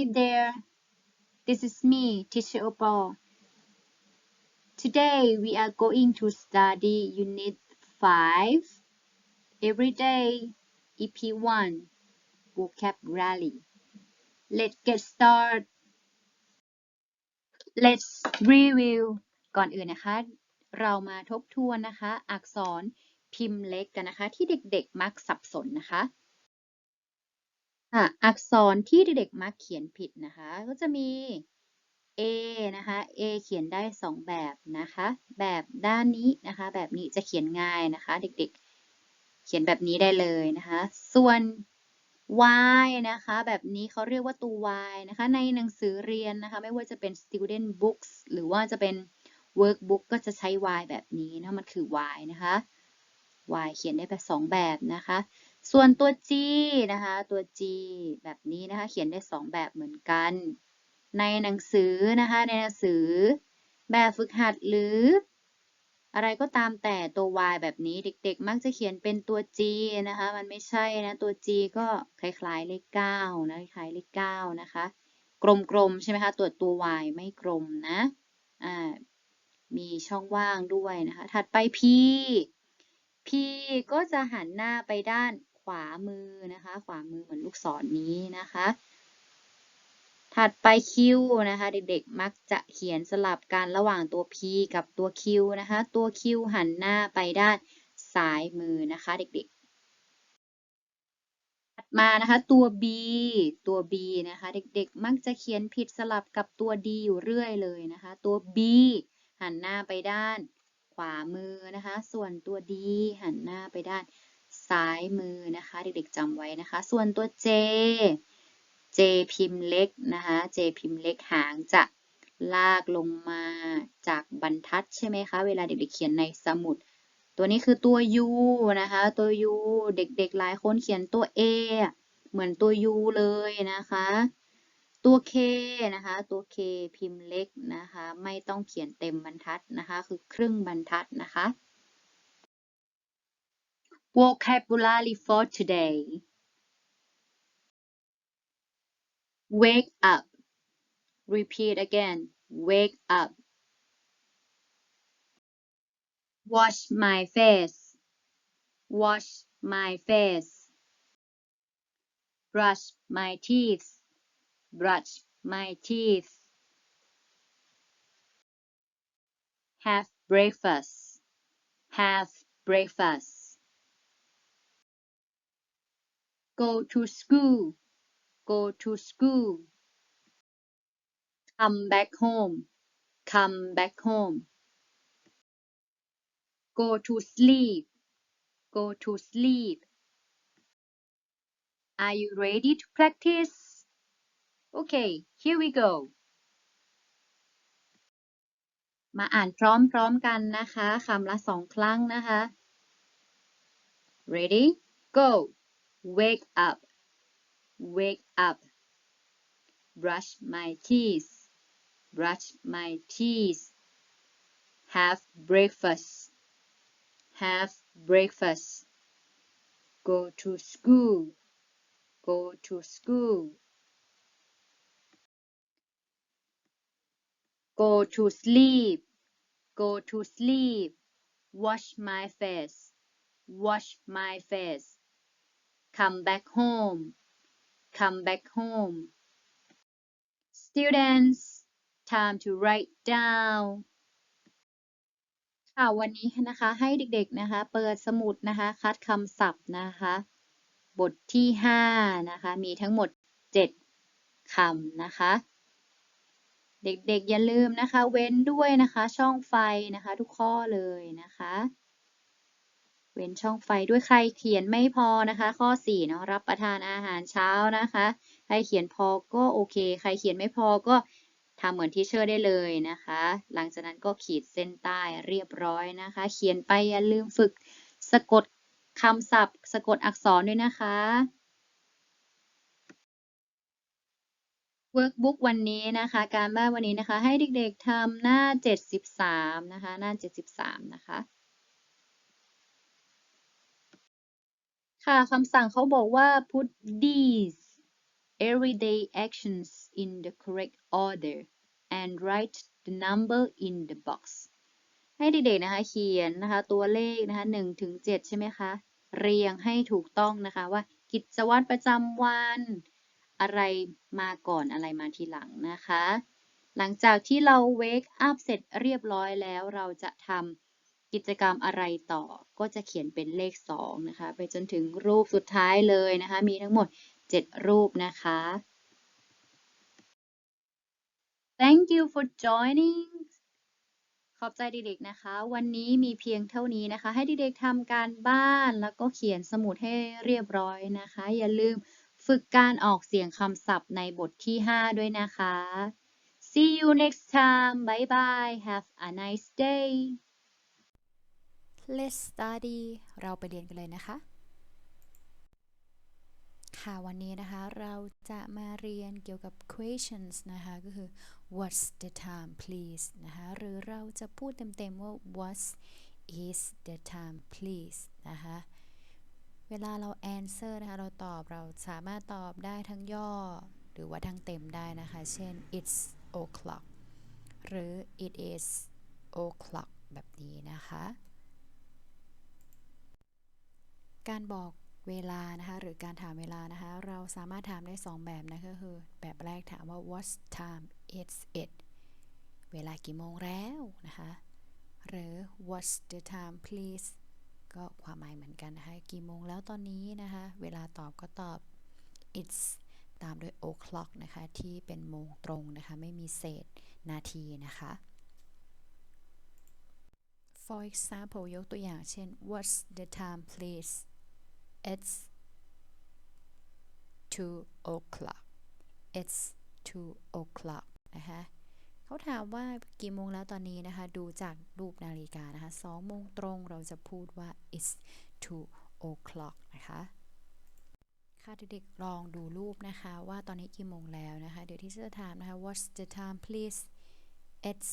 Hi there. This is me, Teacher Opal. Today we are going to study Unit 5, Everyday, EP 1, Vocabulary. Let's get started. Let's review ก่อนอื่นนะคะ เรามาทบทวนนะคะ อักษรพิมพ์เล็กกันนะคะ ที่เด็กๆ มักสับสนนะคะ ค่ะอักษรที่เด็กๆมักเขียนผิดนะคะ ก็จะมี A นะคะ A เขียนได้ 2 แบบนะคะ แบบด้านนี้นะคะ แบบนี้จะเขียนง่ายนะคะ เด็กๆ เขียนแบบนี้ได้เลยนะคะ ส่วน Y นะคะ แบบนี้เขาเรียกว่าตัว Y นะคะ ในหนังสือเรียนนะคะ ไม่ว่าจะเป็น student books หรือว่าจะเป็น workbook ก็จะใช้ Y แบบนี้นะ มันคือ Y นะคะ Y เขียนได้แบบ2แบบนะคะ ส่วนตัว G นะคะ ตัว G แบบนี้นะคะ เขียนได้2แบบเหมือนกัน ในหนังสือนะคะ ในหนังสือ แบบฝึกหัดหรือ อะไรก็ตามแต่ตัว Y แบบนี้เด็กๆ มักจะเขียนเป็นตัว G นะคะ มันไม่ใช่นะตัว G ก็คล้ายๆเลข9นะคล้ายๆเลข9นะคะ กลมๆใช่ไหมคะ ตัวตัว Y ไม่กลมนะ อ่ามีช่องว่างด้วยนะคะ ถัดไป P ก็จะหันหน้าไปด้านขวามือนะคะ ขวามือเหมือนลูกศรนนี้นะคะ ถัดไป Q นะคะ เด็กๆ มักจะเขียนสลับกันระหว่างตัว P กับตัว Q นะคะ ตัว Q หันหน้าไปด้านซ้ายมือนะคะ เด็กๆ ถัดมานะคะตัว B ตัว B นะคะ เด็กๆ มักจะเขียนผิดสลับกับตัว D อยู่เรื่อยเลยนะคะ ตัว B หันหน้าไปด้านามือนะคะ ส่วนตัว D หันหน้าไปด้านซ้ายมือนะคะ เด็กๆจำไว้นะคะ ส่วนตัว J J พิมพ์เล็กนะคะ J พิมพ์เล็กหางจะลากลงมาจากบรรทัดใช่ไหมคะ เวลาเด็กๆเขียนในสมุด ตัวนี้คือตัว U นะคะ ตัว U เด็กๆหลายคนเขียนตัว A เหมือนตัว U เลยนะคะ ตัว K นะคะ ตัว K พิมพ์เล็กนะคะ ไม่ต้องเขียนเต็มบรรทัดนะคะ คือครึ่งบรรทัดนะคะ Vocabulary for today Wake up. Repeat again. Wake up. Wash my face. Wash my face. Brush my teeth. Brush my teeth. Have breakfast. Have breakfast. Go to school. Go to school. Come back home. Come back home. Go to sleep. Go to sleep. Are you ready to practice? Okay, here we go. มาอ่านพร้อมๆกันนะคะคำละสองครั้งนะคะ Ready? Go. Wake up. Wake up. Brush my teeth. Brush my teeth. Have breakfast. Have breakfast. Go to school. Go to school. Go to sleep. Go to sleep. Wash my face. Wash my face. Come back home. Come back home. Students, time to write down. ค่ะวันนี้นะคะ ให้เด็กๆนะคะ เปิดสมุดนะคะ คัดคำศัพท์นะคะ บทที่ 5 นะคะ มีทั้งหมด 7คำนะคะ เด็กๆอย่าลืมนะคะ เว้นด้วยนะคะช่องไฟนะคะ ทุกข้อเลยนะคะ เว้นช่องไฟด้วยใครเขียนไม่พอนะคะ ข้อ4เนาะรับประทานอาหารเช้านะคะ ใครเขียนพอก็โอเค ใครเขียนไม่พอก็ทำเหมือนที่เชอร์ได้เลยนะคะ หลังจากนั้นก็ขีดเส้นใต้เรียบร้อยนะคะ เขียนไปอย่าลืมฝึกสะกดคำศัพท์ สะกดอักษรด้วยนะคะ workbook วันนี้นะคะ การบ้านวันนี้นะคะ ให้เด็กๆทำหน้า 73 นะคะ หน้า 73 นะคะ ค่ะคำสั่งเขาบอกว่า put these everyday actions in the correct order and write the number in the box ให้เด็กๆนะคะ เขียนนะคะ ตัวเลขนะคะ1ถึง7ใช่ไหมคะ เรียงให้ถูกต้องนะคะว่ากิจวัตรประจำวัน อะไรมาก่อนอะไรมาทีหลังนะคะ หลังจากที่เรา wake up เสร็จเรียบร้อยแล้ว เราจะทำกิจกรรมอะไรต่อ ก็จะเขียนเป็นเลข 2 นะคะ ไปจนถึงรูปสุดท้ายเลยนะคะ มีทั้งหมด 7 รูปนะคะ Thank you for joining ขอบใจเด็กๆนะคะ วันนี้มีเพียงเท่านี้นะคะ ให้เด็กๆทำการบ้านแล้วก็เขียนสมุดให้เรียบร้อยนะคะ อย่าลืม ฝึกการออกเสียงคำศัพท์ในบทที่ 5 ด้วยนะคะ See you next time bye bye have a nice day Let's study เราไปเรียนกันเลยนะคะ ค่ะวันนี้นะคะเราจะมาเรียนเกี่ยวกับ questions นะคะก็คือ what's the time please นะคะหรือเราจะพูดเต็มๆว่า what is the time please นะคะ เวลาเรา answer นะคะ เราตอบเราสามารถตอบได้ทั้งย่อ หรือว่าทั้งเต็มได้นะคะ เช่น it's o'clock หรือ it is o'clock แบบนี้นะคะ การบอกเวลานะคะ หรือการถามเวลานะคะ เราสามารถถามได้ 2 แบบนะก็คือ แบบแรกถามว่า what time is it เวลากี่โมงแล้วนะคะ หรือ what's the time please ก็ความหมายเหมือนกันนะคะ กี่โมงแล้วตอนนี้นะคะ เวลาตอบก็ตอบ it's ตามด้วย o'clock นะคะ ที่เป็นโมงตรงนะคะ ไม่มีเศษนาทีนะคะ for example ยกตัวอย่างเช่น what's the time please it's two o'clock it's two o'clock นะคะ เขาถามว่ากี่โมงแล้วตอนนี้นะคะ ดูจากรูปนาฬิกานะคะสองโมงตรงเราจะพูดว่า it's two o'clock นะคะค่ะเด็กๆลองดูรูปนะคะว่าตอนนี้กี่โมงแล้วนะคะ เดี๋ยวที่จะถามนะคะ what's the time please it's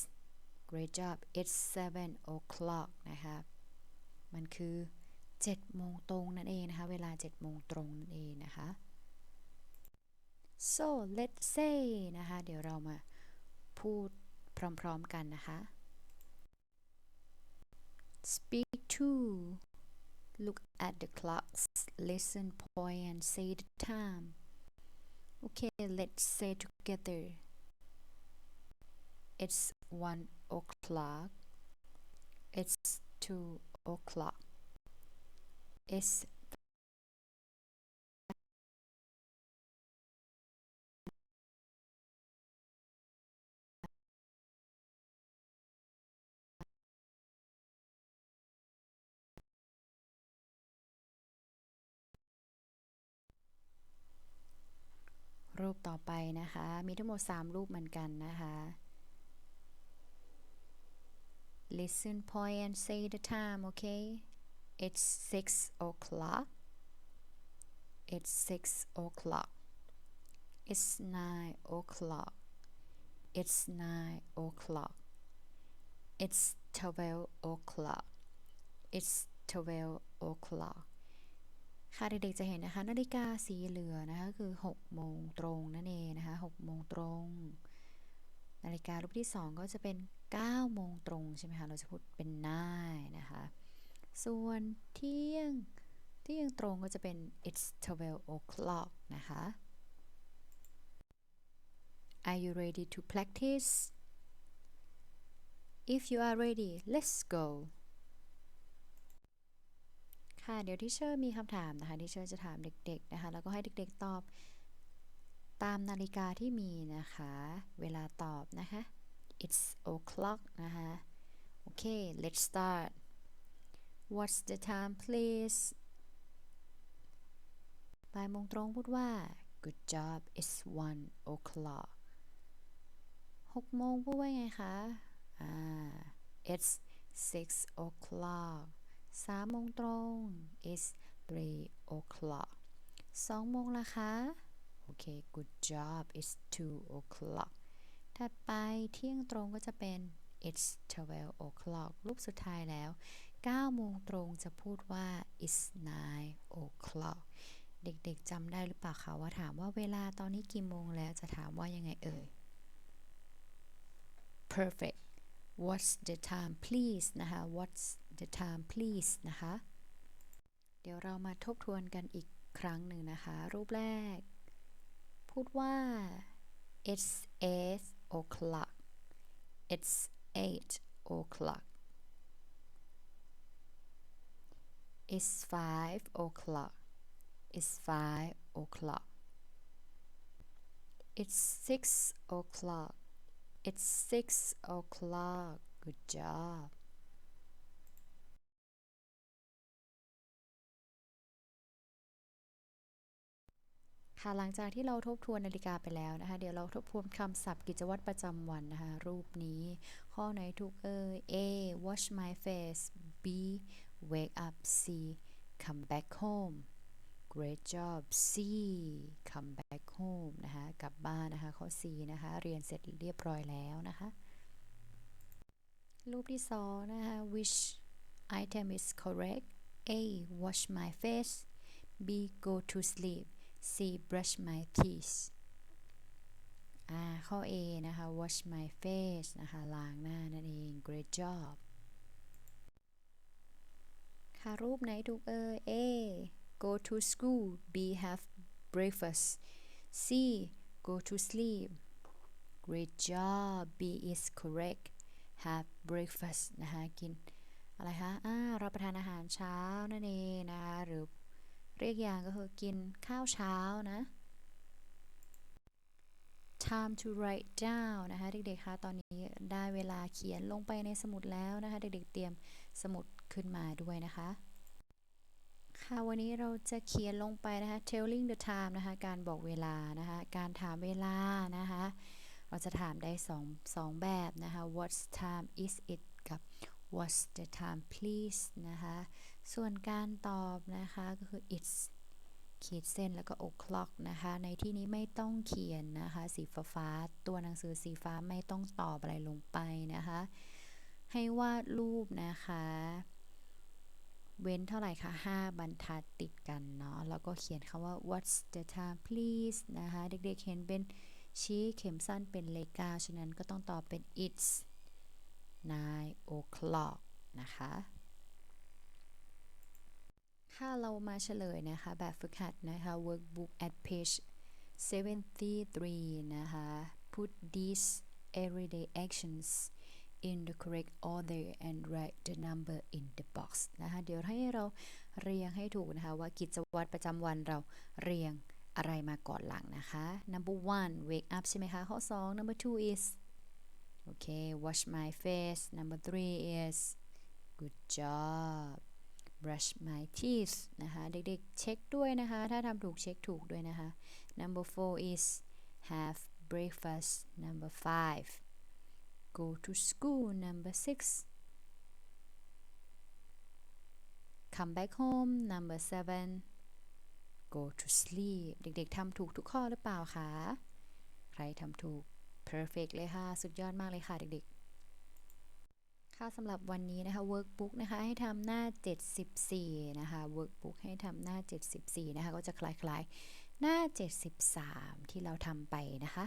great job it's seven o'clock นะคะมันคือ7โมงตรงนั่นเองนะคะ เวลา7โมงตรงนั่นเองนะคะ so let's say นะคะ เดี๋ยวเรามา พูดพร้อมๆกันนะคะ speak to look at the clocks listen point and say the time okay let's say together it's one o'clock it's two o'clock it's รูปต่อไปนะคะ มีทั้งหมด 3 รูปเหมือนกันนะคะ listen point and say the time okay it's six o'clock it's six o'clock it's nine o'clock it's nine o'clock it's twelve o'clock it's twelve o'clock ค่ะเด็กๆจะเห็นนะคะ นาฬิกาสีเหลืองนะคะคือ6โมงตรงนั่นเองนะคะ6โมงตรง นาฬิการูปที่ 2 ก็จะเป็น9โมงตรงใช่ไหมคะเราจะพูดเป็น nine นะคะส่วนเที่ยงเที่ยงตรงก็จะเป็น it's 12 o'clock นะคะ Are you ready to practice If you are ready let's go ค่ะ เดี๋ยวที่เชอร์มีคำถามนะคะที่เชอร์จะถามเด็ก ๆนะคะ แล้วก็ให้เด็ก ๆ ตอบ ตามนาฬิกาที่มีนะคะ เวลาตอบนะคะ it's o'clock นะคะ โอเค let's start what's the time please บ่ายโมงตรงพูดว่า good job it's one o'clock หกโมงพูดว่าไงคะ อ่า it's six o'clock สามโมงตรง it's three o'clock สองโมงละคะ โอเค good job it's two o'clock ถัดไปเที่ยงตรงก็จะเป็น it's twelve o'clock รูปสุดท้ายแล้ว9โมงตรงจะพูดว่า it's nine o'clock เด็กๆจำได้หรือเปล่าคะว่าถามว่าเวลาตอนนี้กี่โมงแล้วจะถามว่ายังไงเอ่ย perfect what's the time please นะคะ what's the time please นะคะ เดี๋ยวเรามาทบทวนกันอีกครั้งหนึ่งนะคะ รูปแรก พูดว่า it's eight o'clock it's eight o'clock it's five o'clock it's five o'clock it's six o'clock it's six o'clock good job ค่ะหลังจากที่เราทบทวนนาฬิกาไปแล้วนะคะ เดี๋ยวเราทบทวนคำศัพท์กิจวัตรประจำวันนะคะ รูปนี้ ข้อไหนถูกเอ่ย A wash my face B wake up C come back home great job C come back home นะคะ กลับบ้านนะคะ ข้อ C นะคะ เรียนเสร็จเรียบร้อยแล้วนะคะ รูปที่สองนะคะ which item is correct A wash my face B go to sleep C brush my teeth อ่าข้อ A นะคะ wash my face นะคะล้างหน้านั่นเอง great job ค่ะรูปไหนถูกเอ่ย A go to school B have breakfast C go to sleep great job B is correct have breakfast นะคะกินอะไรคะอ่ารับประทานอาหารเช้านั่นเองนะคะหรือ เรียกอย่างก็คือกินข้าวเช้านะ time to write down นะคะเด็กๆคะตอนนี้ได้เวลาเขียนลงไปในสมุดแล้วนะคะเด็กๆเตรียมสมุดขึ้นมาด้วยนะคะ ค่ะวันนี้เราจะเขียนลงไปนะคะ telling the time นะคะการบอกเวลานะคะการถามเวลานะคะเราจะถามได้สองสองแบบนะคะ what time is it กับ what's the time please นะคะ ส่วนการตอบนะคะก็คือ it's ขีดเส้นแล้วก็ o'clock นะคะ ในที่นี้ไม่ต้องเขียนนะคะ สีฟ้าฟ้าตัวหนังสือสีฟ้าไม่ต้องตอบอะไรลงไปนะคะ ให้วาดรูปนะคะ เว้นเท่าไหร่คะ 5 บรรทัดติดกันเนาะ แล้วก็เขียนคำว่า what's the time please นะคะ เด็กๆเห็นเป็นชี้เข็มสั้นเป็นเลข9ฉะนั้นก็ต้องตอบเป็น it's 9 o'clock นะคะ ถ้าเรามาเฉลยนะคะ แบบฝึกหัดนะคะ workbook at page 73 นะคะ put these everyday actions in the correct order and write the number in the box นะคะ เดี๋ยวให้เราเรียงให้ถูกนะคะ ว่ากิจวัตรประจำวันเราเรียงอะไรมาก่อนหลังนะคะ number one wake up ใช่ไหมคะ ข้อ 2 number two is okay wash my face number three is good job brush my teeth นะคะ เด็กๆ เช็คด้วยนะคะ ถ้าทำถูกเช็คถูกด้วยนะคะ number four is have breakfast number five go to school number six come back home number seven go to sleep เด็กๆทำถูกทุกข้อหรือเปล่าคะ ใครทำถูก perfect เลยค่ะ สุดยอดมากเลยค่ะเด็กๆ ค่ะสำหรับวันนี้นะคะ workbook นะคะให้ทำหน้า 74 นะคะ workbook ให้ทำหน้า 74 นะคะ ก็จะคล้ายๆ หน้า 73 ที่เราทำไปนะคะ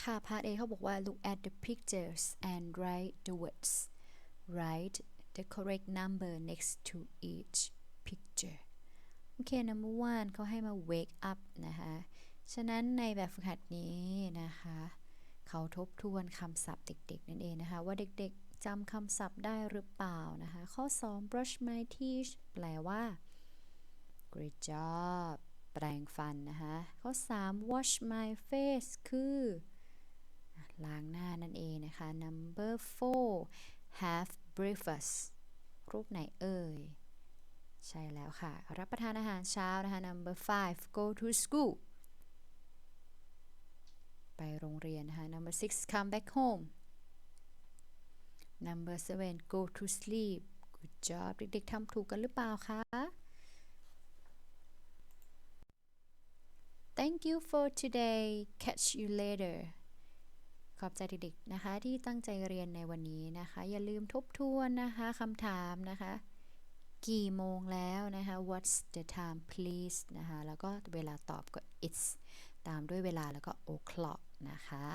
ค่ะ part A เขาบอกว่า look at the pictures and write the words write the correct number next to each picture โอเค number one เขาให้มา wake up นะคะ ฉะนั้นในแบบฝึกหัดนี้นะคะ เขาทบทวนคำศัพท์เด็กๆนั่นเองนะคะ ว่าเด็กๆจำคำศัพท์ได้หรือเปล่านะคะ ข้อ 2 brush my teeth แปลว่า great job แปรงฟันนะคะ ข้อ 3 wash my face คือ ล้างหน้านั่นเองนะคะ number 4 have breakfast รูปไหนเอ่ย ใช่แล้วค่ะ รับประทานอาหารเช้านะคะ number 5 go to school ไปโรงเรียนนะคะ number 6 come back home number 7 go to sleep good job เด็กๆทำถูกกันหรือเปล่าคะ thank you for today catch you later ขอบใจเด็กๆนะคะที่ตั้งใจเรียนในวันนี้นะคะ อย่าลืมทบทวนนะคะคำถามนะคะ กี่โมงแล้วนะคะ what's the time please นะคะ แล้วก็เวลาตอบก็ it's ตามด้วยเวลาแล้วก็ o'clock นะคะ